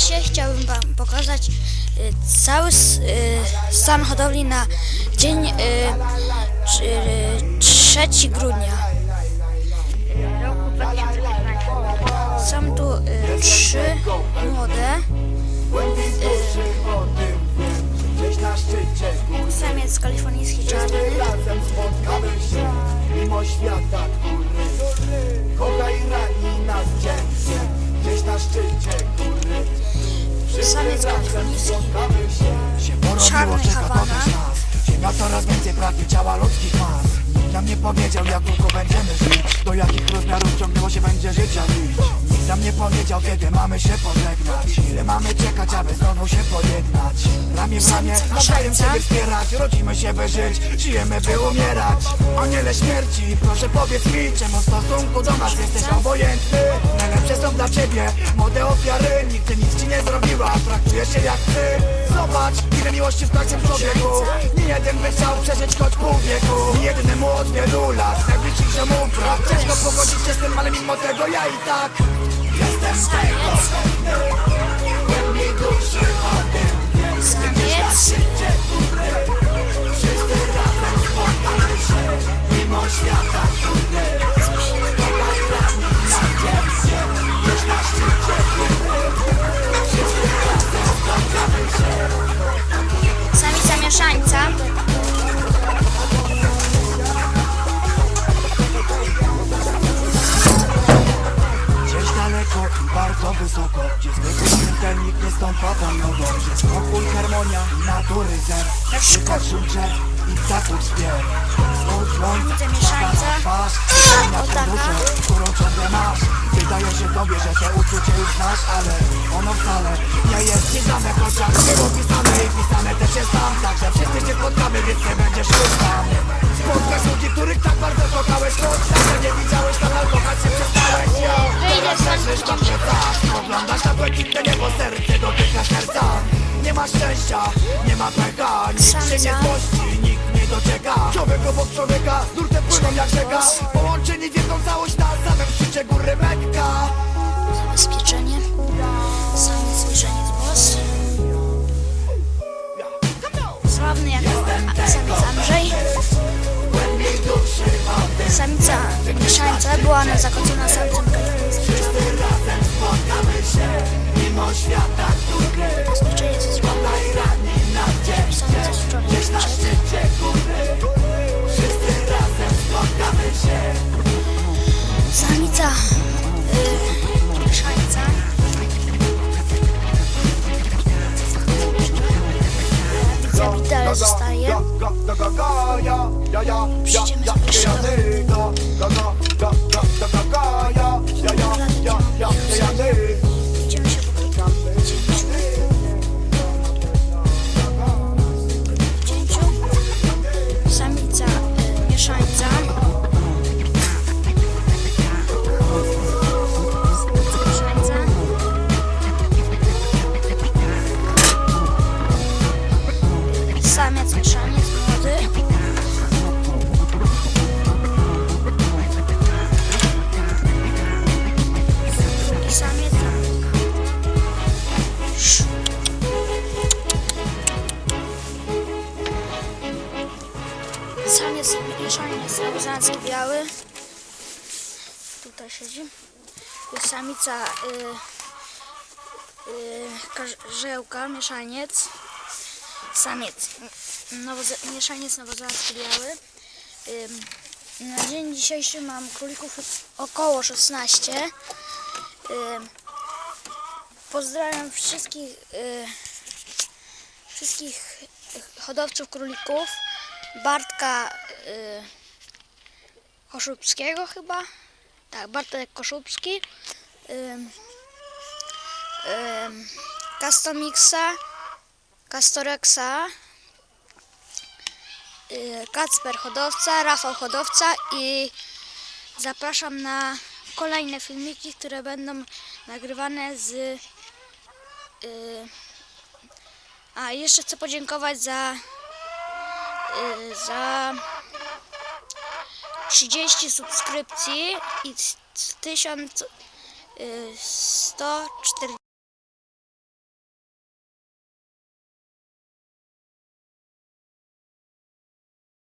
Dzisiaj chciałbym Wam pokazać y, cały s- y, stan hodowli na dzień y, 3 grudnia y, roku 2015. Są tu y, trzy młode. Góry Samiec kalifornijski czarny, się porobiło, Czarny czeka to Hawana. też nas Ziemia coraz więcej pragnie ciała ludzkich mas Nikt nam nie powiedział jak długo będziemy żyć. Do jakich rozmiarów ciągnęło się będzie życia powiedział kiedy mamy się pożegnać. Ile mamy czekać aby znowu się pojednać? Ramię w ramię, nawzajem siebie wspierać. Rodzimy się by żyć, żyjemy by umierać. Aniele śmierci, proszę powiedz mi Czemu w stosunku do nas jesteś obojętny? Najlepsze są dla ciebie młode ofiary. Nigdy nic ci nie zrobiła, traktujesz się jak ty. Zobacz, ile miłości w każdym człowieku. Nie jeden by chciał przeżyć choć pół wieku. Nie jednemu od wielu lat, najbliższych ziomów brak. Ciężko pogodzić się z tym, ale mimo tego ja i tak Jestem tego bardzo wysoko Gdzie zwykły śmiertelnik nie stąpa tam nogą Gdzie spokój, harmonia natury zer. Słychać szum drzew i ptaków śpiew. Słońca, Widzę mieszańca. twarz. O, tę duszę, którą ciągle masz. Wydaje się tobie, że te uczucie już znasz Ale ono wcale nie jest pisane Chociaż było pisane i pisane też jest tam. Także wszyscy się spotkamy, więc nie będziesz już tam Spotkasz ludzi, których tak bardzo kochałeś Choć błękitne niebo, serce dotyka serca. Nie ma szczęścia, nie ma pecha Nikt się nie złości, nikt nie docieka. Człowiek obok człowieka, z nurtem płyną jak rzeka. Połączeni w jedną całość na samym szczycie góry Mekka. Zabezpieczenie, Samica mieszańca była na zakocona kalifornijskim Wszyscy razem spotkamy się y. Samiec mieszaniec nowozelandzki biały. Tutaj siedzi. Jest samica y, y, karzełka, mieszaniec. Samiec nowoze- mieszaniec nowozelandzki biały. Na dzień dzisiejszy mam królików około 16. Ym, pozdrawiam wszystkich y, wszystkich hodowców królików. Bartka y, Koszubskiego chyba. Tak, Bartek Koszubski. Ym, ym, Castomixa, Castorexa, y, Kacper Hodowca, Rafał Hodowca i zapraszam na kolejne filmiki, które będą nagrywane z y, a jeszcze chcę podziękować za y, za 30 subskrypcji i 1140